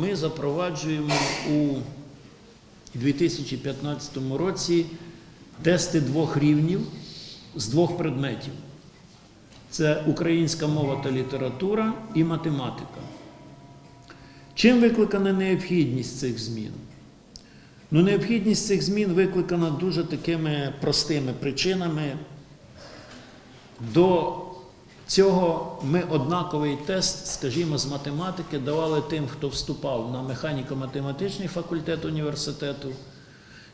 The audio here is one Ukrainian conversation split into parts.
Ми запроваджуємо у 2015 році тести двох рівнів з двох предметів. Це українська мова та література і математика. Чим викликана необхідність цих змін? Ну, необхідність цих змін викликана дуже такими простими причинами. До цього ми однаковий тест, скажімо, з математики давали тим, хто вступав на механіко-математичний факультет університету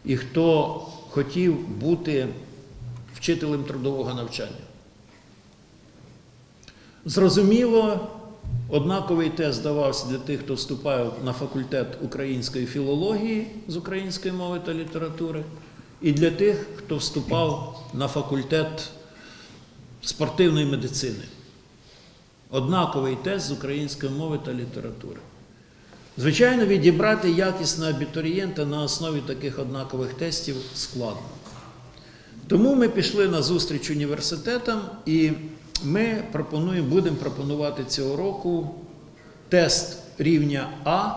і хто хотів бути вчителем трудового навчання. Зрозуміло, однаковий тест давався для тих, хто вступав на факультет української філології з української мови та літератури, і для тих, хто вступав на факультет спортивної медицини. Однаковий тест з української мови та літератури. Звичайно, відібрати якісного абітурієнта на основі таких однакових тестів складно. Тому ми пішли на зустріч університетам і ми пропонуємо, будемо пропонувати цього року тест рівня А,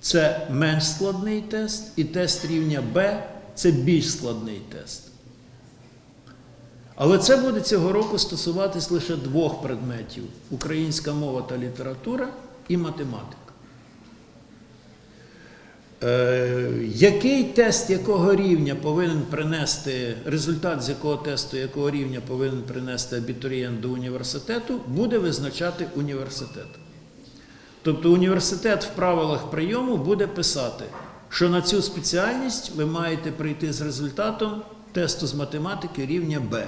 це менш складний тест, і тест рівня Б це більш складний тест. Але це буде цього року стосуватись лише двох предметів: українська мова та література і математика. Е, який тест якого рівня повинен принести, результат з якого тесту якого рівня повинен принести абітурієнт до університету, буде визначати університет. Тобто університет в правилах прийому буде писати, що на цю спеціальність ви маєте прийти з результатом тесту з математики рівня Б,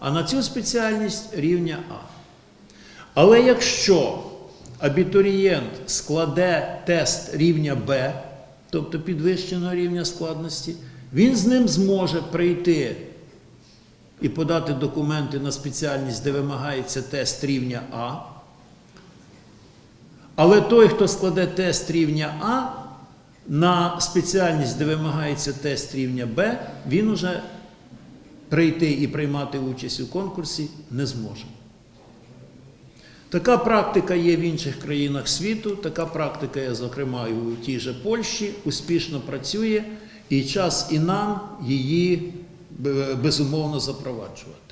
а на цю спеціальність рівня А. Але якщо абітурієнт складе тест рівня Б, тобто підвищеного рівня складності, він з ним зможе прийти і подати документи на спеціальність, де вимагається тест рівня А. Але той, хто складе тест рівня А, на спеціальність, де вимагається тест рівня Б, він уже прийти і приймати участь у конкурсі не зможе. Така практика є в інших країнах світу, така практика є, зокрема, і у тій же Польщі, успішно працює, і час і нам її е, безумовно запроваджувати.